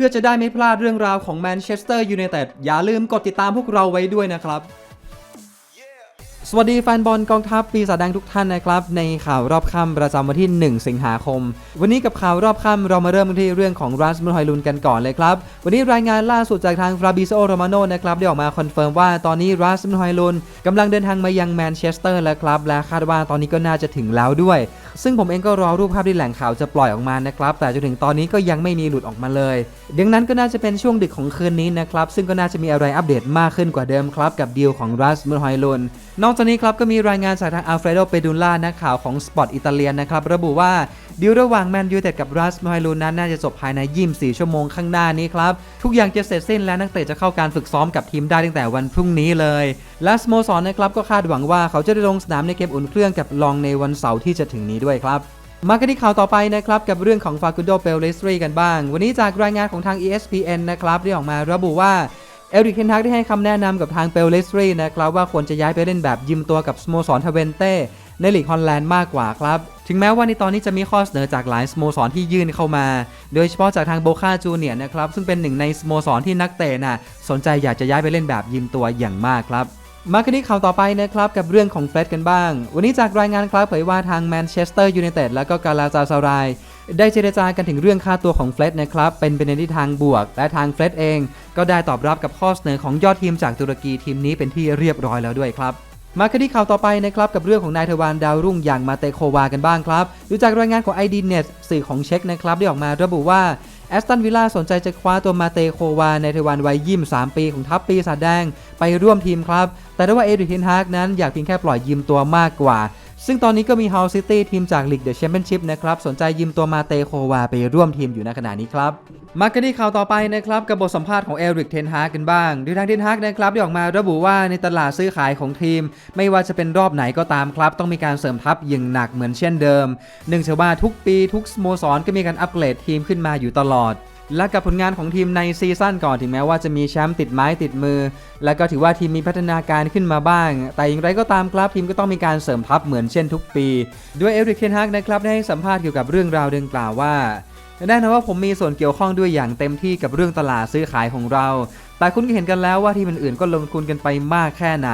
พื่อจะได้ไม่พลาดเรื่องราวของแมนเชสเตอร์ยูไนเต็ดอย่าลืมกดติดตามพวกเราไว้ด้วยนะครับ สวัสดีแฟนบอลกองทัพปีศาจแดงทุกท่านนะครับ ในข่าวรอบค่ำประจำวันที่ 1 สิงหาคม วันนี้กับข่าวรอบค่ำเรามาเริ่มกันที่เรื่องของรัสมุนฮอยลุนกันก่อนเลยครับ วันนี้รายงานล่าสุดจากทางฟราบิโซโรมาโนนะครับได้ออกมาคอนเฟิร์มว่าตอนนี้รัสมุนฮอยลุนกำลังเดินทางมายังแมนเชสเตอร์แล้วครับและคาดว่าตอนนี้ก็น่าจะถึงแล้วด้วย ซึ่งผมเองก็รอรูปภาพที่แหล่งข่าวจะปล่อยออกมานะครับ แต่จนถึงตอนนี้ก็ยังไม่มีหลุดออกมาเลย ดังนั้นก็น่าจะเป็นช่วงดึกของคืนนี้นะครับ ซึ่งก็น่าจะมีอะไรอัปเดตมากขึ้นกว่าเดิมครับกับดีลของรัสมุนฮอยลุนนอกจากนี้ครับก็มีรายงานจากทางอัลเฟรโด เปดูล่านักข่าวของสปอตอิตาเลียนนะครับระบุว่าดีลระหว่างแมนยูเต็ดกับรัสมอยลูนนั้นน่าจะจบภายใน 24 ชั่วโมงข้างหน้านี้ครับทุกอย่างจะเสร็จสิ้นและนักเตะจะเข้าการฝึกซ้อมกับทีมได้ตั้งแต่วันพรุ่งนี้เลย และสโมสรนะครับก็คาดหวังว่าเขาจะได้ลงสนามในเกมอุ่นเครื่องกับลองในวันเสาร์ที่จะถึงนี้ด้วยครับมากันที่ข่าวต่อไปนะครับกับเรื่องของฟากุนโดเปเลสตรีกันบ้าง วันนี้จากรายงานของทาง ESPN นะครับได้ออกมาระบุว่าเอริกเทนทักได้ให้คำแนะนำกับทางเปลเลสตรีนะครับว่าควรจะย้ายไปเล่นแบบยืมตัวกับสโมสรทเวนเต้ในลีกฮอลแลนด์มากกว่าครับ ถึงแม้ว่าในตอนนี้จะมีข้อเสนอจากหลายสโมสรที่ยื่นเข้ามา โดยเฉพาะจากทางโบคาจูเนียนะครับ ซึ่งเป็นหนึ่งในสโมสรที่นักเตะน่ะสนใจอยากจะย้ายไปเล่นแบบยืมตัวอย่างมากครับ มากันที่ข่าวต่อไปนะครับกับเรื่องของเฟรดกันบ้าง วันนี้จากรายงานครับเผยว่าทางแมนเชสเตอร์ยูไนเต็ดและก็กาลาตาซาราย ได้เจรจากันถึงเรื่องค่าตัวของเฟรดนะครับเป็นไปในทิศทางบวก และทางเฟรดเอง ก็ได้ตอบรับกับข้อเสนอของยอดทีมจากตุรกีทีมนี้เป็นที่เรียบร้อยแล้วด้วยครับมากันที่ข่าวต่อไปนะครับกับเรื่องของนายทวารดาวรุ่งอย่างมาเตโควากันบ้างครับดูจากรายงานของ ID Net สื่อของเช็คนะครับได้ออกมาระบุว่าแอสตันวิลล่าสนใจจะคว้าตัวมาเตโควาในทวารวัย 23 ปีของทัพปีศาจแดง ไปร่วมทีมครับ แต่ได้ว่าเอริกเทนฮากนั้นอยากเพียงแค่ปล่อยยืมตัวมากกว่า ซึ่งตอนนี้ก็มี Hull City ทีมจากลีกเดอะแชมเปี้ยนชิพนะครับ สนใจยืมตัวมาเตโควาไปร่วมทีมอยู่ในขณะนี้ครับมากันที่ข่าวต่อไปนะครับกับบทสัมภาษณ์ของเอริกเทนฮากกันบ้างโดยทางเทนฮากนะครับได้ออกมาระบุว่าในตลาดซื้อขายของทีม ไม่ว่าจะเป็นรอบไหนก็ตามครับ ต้องมีการเสริมทัพอย่างหนักเหมือนเช่นเดิมเนื่องจากว่าทุกปีทุกสโมสรก็มีการอัปเกรดทีมขึ้นมาอยู่ตลอด และกับผลงานของทีมในซีซั่นก่อนถึงแม้ว่าจะมีแชมป์ติดไม้ติดมือ และก็ถือว่าทีมมีพัฒนาการขึ้นมาบ้าง แต่อย่างไรก็ตามครับทีมก็ต้องมีการเสริมทัพเหมือนเช่นทุกปี ด้วยเอริกเทนฮากนะครับได้ให้สัมภาษณ์เกี่ยวกับเรื่องราวดังกล่าวว่าแน่นอนว่าผมมีส่วนเกี่ยวข้องด้วยอย่างเต็มที่กับเรื่องตลาดซื้อขายของเรา แต่คุณก็เห็นกันแล้วว่าที่อื่นๆก็ลงทุนกันไปมากแค่ไหน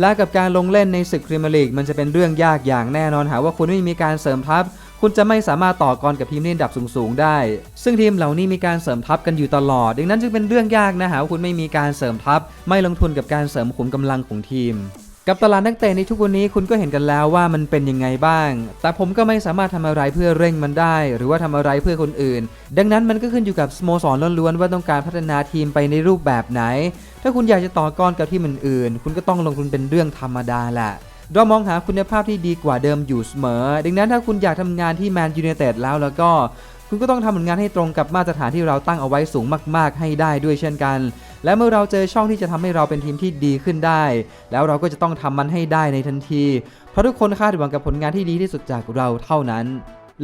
และกับการลงเล่นในศึกพรีเมียร์ลีกมันจะเป็นเรื่องยากอย่างแน่นอนหาว่าคุณไม่มีการเสริมทัพ คุณจะไม่สามารถต่อกรกับทีมในระดับสูงๆได้ ซึ่งทีมเหล่านี้มีการเสริมทัพกันอยู่ตลอด ดังนั้นจึงเป็นเรื่องยากนะหากว่าคุณไม่มีการเสริมทัพ ไม่ลงทุนกับการเสริมขุมกำลังของทีมกับตลาดนักเตะในทุกวันนี้คุณก็เห็นกันแล้วว่ามันเป็นยังไงบ้าง แต่ผมก็ไม่สามารถทำอะไรเพื่อเร่งมันได้ หรือว่าทำอะไรเพื่อคนอื่น ดังนั้นมันก็ขึ้นอยู่กับสโมสรล้วนๆว่าต้องการพัฒนาทีมไปในรูปแบบไหน ถ้าคุณอยากจะต่อกรกับทีมอื่นๆ คุณก็ต้องลงทุนเป็นเรื่องธรรมดาแหละ เรามองหาคุณภาพที่ดีกว่าเดิมอยู่เสมอ ดังนั้นถ้าคุณอยากทำงานที่แมนยูเนเต็ดแล้วแล้วก็ คุณก็ต้องทำผลงานให้ตรงกับมาตรฐานที่เราตั้งเอาไว้สูงมาก ๆ ให้ได้ด้วยเช่นกัน และเมื่อเราเจอช่องที่จะทำให้เราเป็นทีมที่ดีขึ้นได้ แล้วเราก็จะต้องทำมันให้ได้ในทันที เพราะทุกคนคาดหวังกับผลงานที่ดีที่สุดจากเราเท่านั้น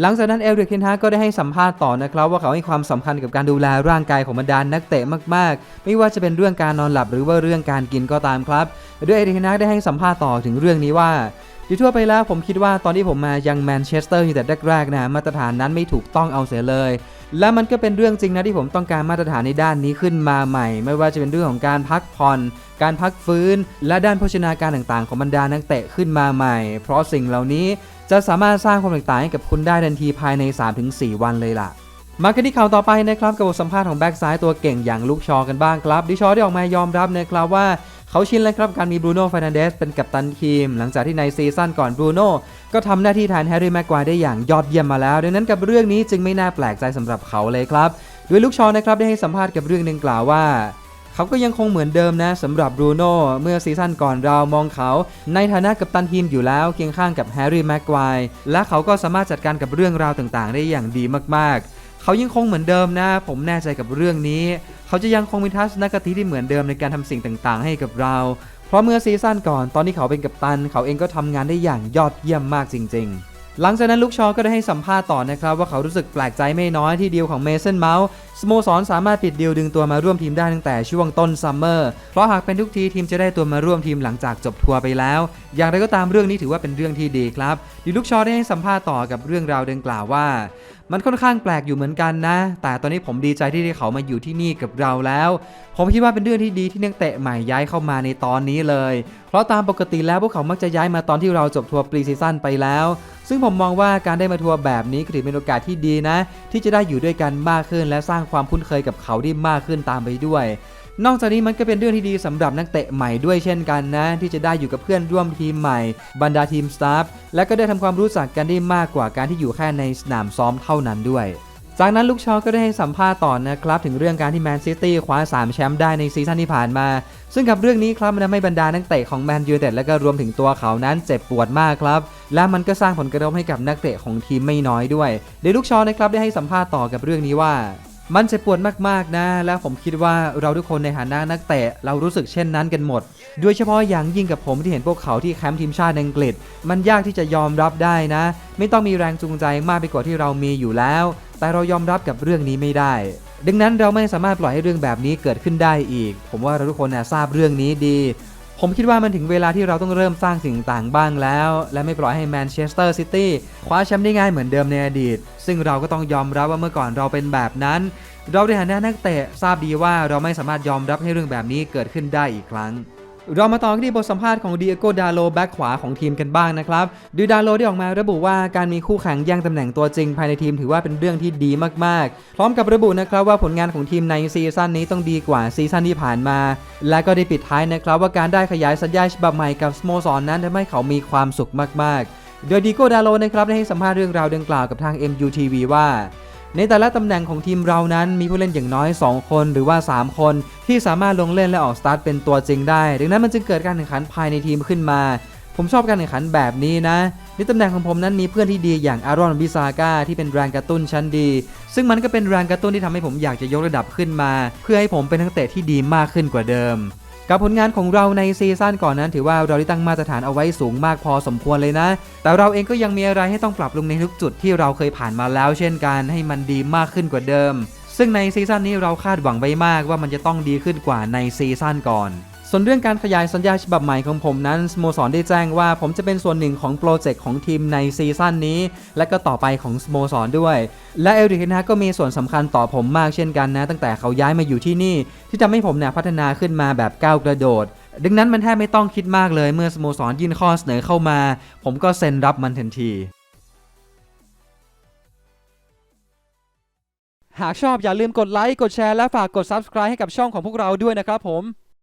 หลังจากนั้นเอริกเคนฮากก็ได้ให้สัมภาษณ์ต่อนะครับ ว่าเขาให้ความสำคัญกับการดูแลร่างกายของบรรดานักเตะมากๆ ไม่ว่าจะเป็นเรื่องการนอนหลับหรือว่าเรื่องการกินก็ตามครับด้วยเอริกเคนฮากได้ให้สัมภาษณ์ต่อถึงเรื่องนี้ว่าโดยทั่วไปแล้วผมคิดว่าตอนที่ผมมายังแมนเชสเตอร์ยูไนเต็ดแรกๆนะมาตรฐานนั้นไม่ถูกต้องเอาเสียเลย และมันก็เป็นเรื่องจริงนะที่ผมต้องการมาตรฐานในด้านนี้ขึ้นมาใหม่ ไม่ว่าจะเป็นเรื่องของการพักผ่อน การพักฟื้น และด้านโภชนาการต่างๆ ของบรรดานักเตะขึ้นมาใหม่ เพราะสิ่งเหล่านี้ จะสามารถสร้างความแตกต่างให้กับคุณได้ทันทีภายใน 3-4 วันเลยล่ะ มากันที่ข่าวต่อไปนะครับกับบทสัมภาษณ์ของแบ็กซ้ายตัวเก่งอย่างลูกชอกันบ้างครับดิชอได้ออกมายอมรับนะครับว่าเขาชินแล้วครับการมีบรูโน่ฟ r นันเดสเป็นกัปตันทีม หลังจากที่ในซีซั่นก่อนบรูโน่ก็ทำหน้าที่แทนแฮร์รี่แม็กควายได้อย่างยอดเยี่ยมมาแล้ว ดังนั้นกับเรื่องนี้จึงไม่น่าแปลกใจสำหรับเขาเลยครับโดยลูกชอนะครับได้ให้สัมภาษณ์กับเรื่องหนึ่งกล่าวว่า เขาก็ยังคงเหมือนเดิมนะสำหรับบรูโน่เมื่อซีซั่นก่อนเรามองเขาในฐานะกัปตันทีมอยู่แล้วเคียงข้างกับแฮร์รี่แม็กควายและเขาก็สามารถจัดการกับเรื่องราวต่างๆ ได้อย่างดีมากๆเขายังคงเหมือนเดิมนะ ผมแน่ใจกับเรื่องนี้ เขาจะยังคงมีทัศนคติที่เหมือนเดิมในการทำสิ่งต่างๆ ให้กับเรา เพราะเมื่อซีซั่นก่อนตอนที่เขาเป็นกัปตัน เขาเองก็ทำงานได้อย่างยอดเยี่ยมมากจริง ๆ หลังจากนั้นลูกชอก็ได้ให้สัมภาษณ์ต่อนะครับ ว่าเขารู้สึกแปลกใจไม่น้อยที่ดีลของเมสันเมาส์สโมสรสามารถปิดดีลดึงตัวมาร่วมทีมได้ตั้งแต่ช่วงต้นซัมเมอร์ เพราะหากเป็นทุกทีทีมจะได้ตัวมาร่วมทีมหลังจากจบทัวร์ไปแล้ว อย่างไรก็ตามเรื่องนี้ถือว่าเป็นเรื่องที่ดีครับดีลูกชอได้ให้สัมภาษณ์ต่อกับเรื่องราวดังกล่าวว่า มันค่อนข้างแปลกอยู่เหมือนกันนะ แต่ตอนนี้ผมดีใจที่ได้เขามาอยู่ที่นี่กับเราแล้ว ผมคิดว่าเป็นเรื่องที่ดีที่นักเตะใหม่ย้ายเข้ามาในตอนนี้เลย เพราะตามปกติแล้วพวกเขามักจะย้ายมาตอนที่เราจบทัวร์ปรีซีซั่นไปแล้ว ซึ่งผมมองว่าการได้มาทัวร์แบบนี้ก็ถือเป็นโอกาสที่ดีนะ ที่จะได้อยู่ด้วยกันมากขึ้น และสร้างความคุ้นเคยกับเขาได้มากขึ้นตามไปด้วย นอกจากนี้มันก็เป็นเรื่องที่ดีสำหรับนักเตะใหม่ด้วยเช่นกันนะ ที่จะได้อยู่กับเพื่อนร่วมทีมใหม่ บรรดาทีมสตาฟและก็ได้ทำความรู้จักกันได้มากกว่าการที่อยู่แค่ในสนามซ้อมเท่านั้นด้วย จากนั้นลูกชอก็ได้ให้สัมภาษณ์ต่อนะครับถึงเรื่องการที่แมนซิตี้คว้า 3 แชมป์ได้ในซีซั่นที่ผ่านมา ซึ่งกับเรื่องนี้ครับมันทำให้บรรดานักเตะของแมนยูเต็ดและก็รวมถึงตัวเขานั้นเจ็บปวดมากครับ และมันก็สร้างผลกระทบให้กับนักเตะของทีมไม่น้อยด้วยเดลูกชอนะครับได้ให้สัมภาษณ์ต่อกับเรื่องนี้ว่ามันเจ็บปวดมากๆนะ และผมคิดว่าเราทุกคนในฐานะนักเตะเรารู้สึกเช่นนั้นกันหมด โดยเฉพาะอย่างยิ่งกับผมที่เห็นพวกเขาที่แคมป์ทีมชาติอังกฤษ มันยากที่จะยอมรับได้นะ ไม่ต้องมีแรงจูงใจมากไปกว่าที่เรามีอยู่แล้ว แต่เรายอมรับกับเรื่องนี้ไม่ได้ ดังนั้นเราไม่สามารถปล่อยให้เรื่องแบบนี้เกิดขึ้นได้อีก ผมว่าเราทุกคนนะทราบเรื่องนี้ดี ผมคิดว่ามันถึงเวลาที่เราต้องเริ่มสร้างสิ่งต่างบ้างแล้ว และไม่ปล่อยให้แมนเชสเตอร์ซิตี้คว้าแชมป์ได้ง่ายเหมือนเดิมในอดีต ซึ่งเราก็ต้องยอมรับว่าเมื่อก่อนเราเป็นแบบนั้น เราในฐานะนักเตะทราบดีว่าเราไม่สามารถยอมรับให้เรื่องแบบนี้เกิดขึ้นได้อีกครั้ง เรามาต่อกันที่บทสัมภาษณ์ของเดียโกดาโลแบ็กขวาของทีมกันบ้างนะครับโดยดาโลได้ออกมาระบุว่าการมีคู่แข่งแย่งตำแหน่งตัวจริงภายในทีมถือว่าเป็นเรื่องที่ดีมากๆ พร้อมกับระบุนะครับว่าผลงานของทีมในซีซั่นนี้ต้องดีกว่าซีซั่นที่ผ่านมา และก็ได้ปิดท้ายนะครับว่าการได้ขยายสัญญาฉบับใหม่กับสโมสรนั้นทำให้เขามีความสุขมากๆ โดยดิโกดาโลนะครับได้ให้สัมภาษณ์เรื่องราวดังกล่าวกับทาง MUTV ว่า ในแต่ละตำแหน่งของทีมเรานั้นมีผู้เล่นอย่างน้อย 2 คนหรือว่า 3 คน ที่สามารถลงเล่นและออกสตาร์ทเป็นตัวจริงได้ ดังนั้นมันจึงเกิดการแข่งขันภายในทีมขึ้นมา ผมชอบการแข่งขันแบบนี้นะในตำแหน่งของผมนั้นมีเพื่อนที่ดีอย่างอารอนบิซาก้าที่เป็นแรงกระตุ้นชั้นดี ซึ่งมันก็เป็นแรงกระตุ้นที่ทำให้ผมอยากจะยกระดับขึ้นมา เพื่อให้ผมเป็นนักเตะที่ดีมากขึ้นกว่าเดิม กับผลงานของเราในซีซั่นก่อนนั้น ถือว่าเราได้ตั้งมาตรฐานเอาไว้สูงมากพอสมควรเลยนะ แต่เราเองก็ยังมีอะไรให้ต้องปรับปรุงในทุกจุดที่เราเคยผ่านมาแล้ว เช่นกันให้มันดีมากขึ้นกว่าเดิม ซึ่งในซีซั่นนี้เราคาดหวังไว้มากว่ามันจะต้องดีขึ้นกว่าในซีซั่นก่อน ส่วนเรื่องการขยายสัญญาฉบับใหม่ของผมนั้นสโมสรได้แจ้งว่าผมจะเป็นส่วนหนึ่งของโปรเจกต์ของทีมในซีซั่นนี้ และก็ต่อไปของสโมสรด้วย และเอริกนะก็มีส่วนสำคัญต่อผมมากเช่นกันนะ ตั้งแต่เขาย้ายมาอยู่ที่นี่ ที่ทำให้ผมเนี่ยพัฒนาขึ้นมาแบบก้าวกระโดด ดังนั้นมันแทบไม่ต้องคิดมากเลยเมื่อสโมสรยื่นข้อเสนอเข้ามา ผมก็เซ็นรับมันทันทีหากชอบอย่าลืมกดไลค์ กดแชร์ และฝากกด Subscribe ให้กับช่องของพวกเราด้วยนะครับผม